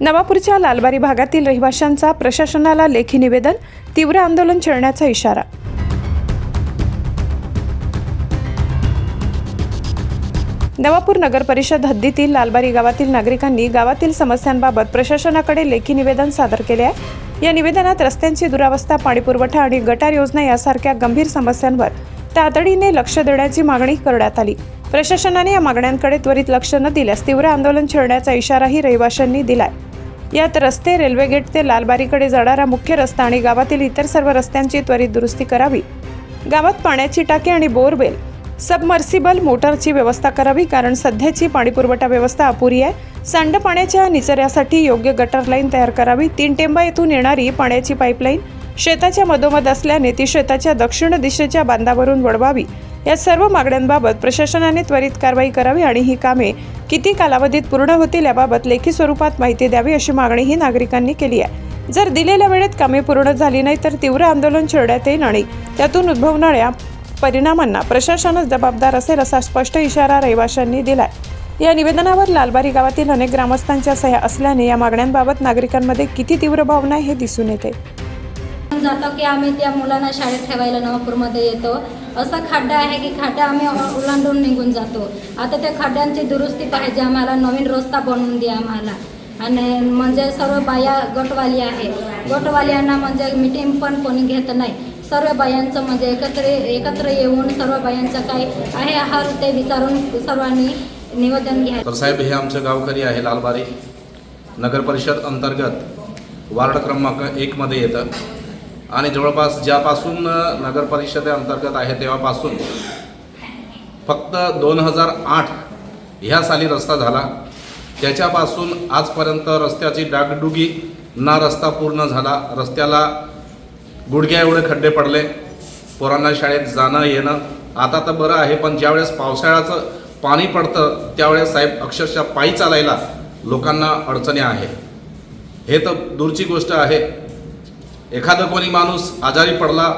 नवापूरच्या लालबारी भागातील रहिवाशांचा प्रशासनाला लेखी निवेदन तीव्र आंदोलन छेडण्याचा इशारा. नवापूर नगर परिषद हद्दीतील लालबारी गावातील नागरिकांनी गावातील समस्यांबाबत प्रशासनाकडे लेखी निवेदन सादर केले आहे. या निवेदनात रस्त्यांची दुरावस्था पाणीपुरवठा आणि गटार योजना यासारख्या गंभीर समस्यांवर तातडीने लक्ष देण्याची मागणी करण्यात आली. प्रशासनाने या मागण्यांकडे त्वरित लक्ष न दिल्यास तीव्र आंदोलन छेडण्याचा इशाराही रहिवाशांनी दिलाय. यात रस्ते रेल्वे गेट ते लालबारीकडे जाणारा मुख्य रस्ता आणि गावातील इतर सर्व रस्त्यांची त्वरित दुरुस्ती करावी. गावात पाण्याची टाकी आणि बोरवेल सबमर्सिबल मोटरची व्यवस्था करावी कारण सध्याची पाणीपुरवठा व्यवस्था अपुरी आहे. सांडपाण्याच्या निचऱ्यासाठी योग्य गटर लाईन तयार करावी. तीन टेंबा येथून येणारी पाण्याची पाईपलाईन शेताच्या मधोमध असल्याने ती शेताच्या दक्षिण दिशेच्या बांधावरून वळवावी. या सर्व मागण्यांबाबत प्रशासनाने त्वरित कारवाई करावी आणि ही कामे किती कालावधीत पूर्ण होतील याबाबत लेखी स्वरूपात माहिती द्यावी अशी मागणीही नागरिकांनी केली आहे. जर दिलेल्या वेळेत कामे पूर्ण झाली नाही तर तीव्र आंदोलन छेडण्यात येईल आणि त्यातून उद्भवणाऱ्या परिणामांना प्रशासनच जबाबदार असेल असा स्पष्ट इशारा रहिवाशांनी दिलाय. या निवेदनावर लालबारी गावातील अनेक ग्रामस्थांच्या सह्या असल्याने या मागण्यांबाबत नागरिकांमध्ये किती तीव्र भावना हे दिसून येते. जातो की आम्ही त्या मुलांना शाळेत ठेवायला नवापूरमध्ये येतो. असा खड्डा आहे की खड्डा आम्ही ओलांडून निघून जातो. आता त्या खड्ड्यांची दुरुस्ती पाहिजे आम्हाला नवीन रस्ता बनवून द्या आम्हाला. आणि म्हणजे सर्व बाया गटवाली आहे. गटवाल्यांना म्हणजे मिटिंग पण कोणी घेत नाही. सर्व बायांचं म्हणजे एकत्र एकत्र येऊन सर्व बायांचं काय आहे हा ते विचारून सर्वांनी निवेदन घ्या. तर साहेब हे आमचं गावकरी आहे लालबारी. नगर परिषद अंतर्गत वार्ड क्रमांक एकमध्ये येतं. आणि जवळपास ज्यापासून अ, नगर परिषदेअंतर्गत आहे तेव्हापासून फक्त दोन हजार आठ ह्या साली रस्ता झाला. त्याच्यापासून आजपर्यंत रस्त्याची डागडुगी ना रस्ता पूर्ण झाला. रस्त्याला गुडघ्या एवढे खड्डे पडले. पोरांना शाळेत जाणं येणं. आता तर बरं आहे पण ज्यावेळेस पावसाळ्याचं पाणी पडतं त्यावेळेस साहेब अक्षरशः पायी चालायला लोकांना अडचणी आहे. हे तर दूरची गोष्ट आहे. एखादं कोणी माणूस आजारी पडला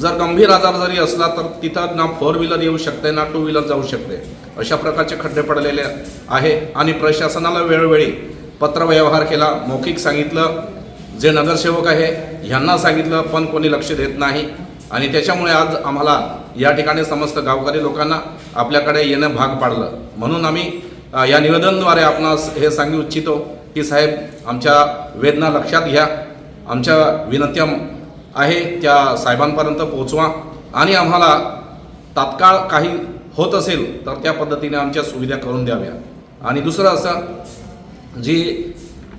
जर गंभीर आजार जरी असला तर तिथं ना फोर व्हीलर येऊ शकते ना टू व्हीलर जाऊ शकते. अशा प्रकारचे खड्डे पडलेले आहे. आणि प्रशासनाला वेळोवेळी पत्रव्यवहार केला. मौखिक सांगितलं. जे नगरसेवक आहे ह्यांना सांगितलं पण कोणी लक्ष देत नाही. आणि त्याच्यामुळे आज आम्हाला या ठिकाणी समस्त गावकरी लोकांना आपल्याकडे येणं भाग पाडलं. म्हणून आम्ही या निवेदनद्वारे आपणास हे सांगू इच्छितो की साहेब आमच्या वेदना लक्षात घ्या. आमच्या विनंत्या आहे त्या साहेबांपर्यंत पोहोचवा. आणि आम्हाला तात्काळ काही होत असेल तर त्या पद्धतीने आमच्या सुविधा करून द्याव्या. आणि दुसरं असं जी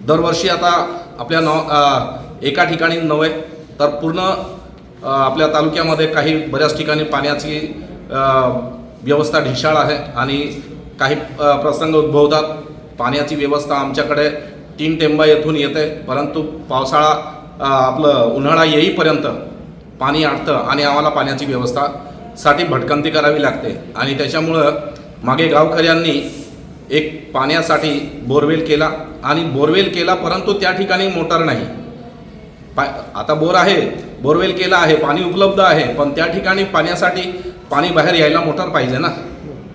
दरवर्षी आता आपल्या नव एका ठिकाणी नव्हे तर पूर्ण आपल्या तालुक्यामध्ये काही बऱ्याच ठिकाणी पाण्याची व्यवस्था ढिशाळ आहे. आणि काही प्रसंग उद्भवतात. पाण्याची व्यवस्था आमच्याकडे तीन टेंबा येथून येते. परंतु पावसाळा आपलं उन्हाळा येईपर्यंत पाणी आटतं आणि आम्हाला पाण्याची व्यवस्था साठी भटकंती करावी लागते. आणि त्याच्यामुळं मागे गावकऱ्यांनी एक पाण्यासाठी बोरवेल केला आणि बोरवेल केला परंतु त्या ठिकाणी मोटर नाही. पा आता बोर आहे बोरवेल केला आहे पाणी उपलब्ध आहे पण त्या ठिकाणी पाण्यासाठी पाणी बाहेर यायला मोटर पाहिजे ना.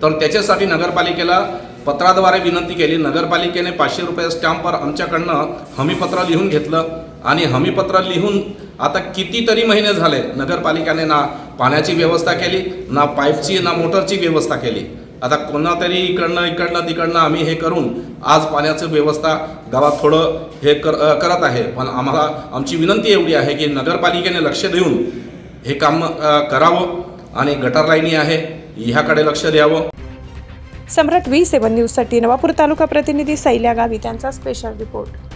तर त्याच्यासाठी नगरपालिकेला पत्राद्वारे विनंती केली. नगरपालिकेने पाचशे रुपये स्टॅम्पवर आमच्याकडनं हमीपत्र लिहून घेतलं. आणि हमीपत्र लिहून आता कितीतरी महिने झाले नगरपालिकेने ना पाण्याची व्यवस्था केली ना पाईपची ना मोटरची व्यवस्था केली. आता कोणातरी इकडनं इकडनं तिकडनं आम्ही हे करून आज पाण्याची व्यवस्था गावात थोडं हे कर करत आहे. पण आम्हाला आमची विनंती एवढी आहे की नगरपालिकेने लक्ष देऊन हे काम करावं आणि गटर लाईनी आहे ह्याकडे लक्ष द्यावं. सम्राट व्ही सेवन न्यूजसाठी नवापूर तालुका प्रतिनिधी सैल्या गावी त्यांचा स्पेशल रिपोर्ट